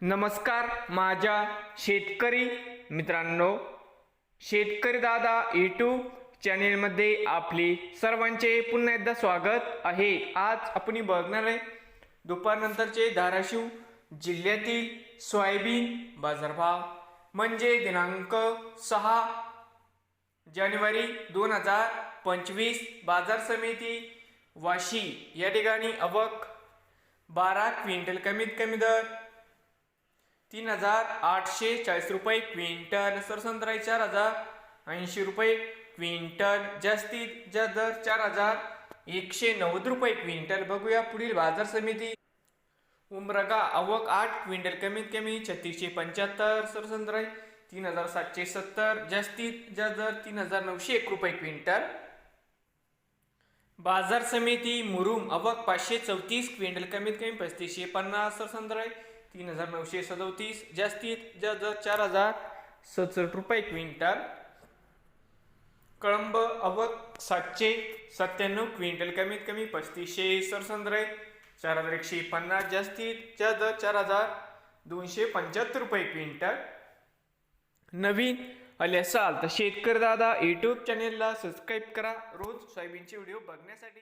नमस्कार माझ्या शेतकरी मित्रांनो शेतकरी दादा यूट्यूब चॅनेलमध्ये आपले सर्वांचे पुन्हा एकदा स्वागत आहे. आज आपण बघणार आहे दुपारनंतरचे धाराशिव जिल्ह्यातील सोयाबीन बाजारभाव. म्हणजे दिनांक सहा जानेवारी दोन हजार पंचवीस बाजार समिती वाशी. या ठिकाणी अवक बारा क्विंटल कमीत कमी दर तीन हजार आठशे चाळीस रुपये क्विंटल. सरसंत्राई चार हजार ऐंशी रुपये क्विंटल. जास्तीत जास्त दर चार हजार एकशे नव्वद रुपये क्विंटल. बघूया पुढील बाजार समिती. उमरगा आवक आठ क्विंटल कमीत कमी छत्तीसशे पंच्याहत्तर. सरसंत्राई तीन हजार सातशे सत्तर. जास्तीत जास्त दर तीन हजार नऊशे एक रुपये क्विंटल. बाजार समिती मुरुम अवक पाचशे चौतीस क्विंटल कमीत कमी पस्तीसशे पन्नास. सरसंत्राई तीन हजार नऊशे सदोतीस. जास्तीत जास्त चार हजार सदसष्ट रुपये क्विंटल. कळंब अवक सातशे सत्त्याण्णव क्विंटल. कमीत कमी पस्तीसशे सरसंद्रे चार हजार एकशे पन्नास. जास्तीत जास्त चार हजार दोनशे पंच्याहत्तर रुपये क्विंटल. नवीन आले असाल तर शेतकरी दादा यूट्यूब चॅनेलला सबस्क्राईब करा. रोज सोयाबीनचे व्हिडिओ बघण्यासाठी.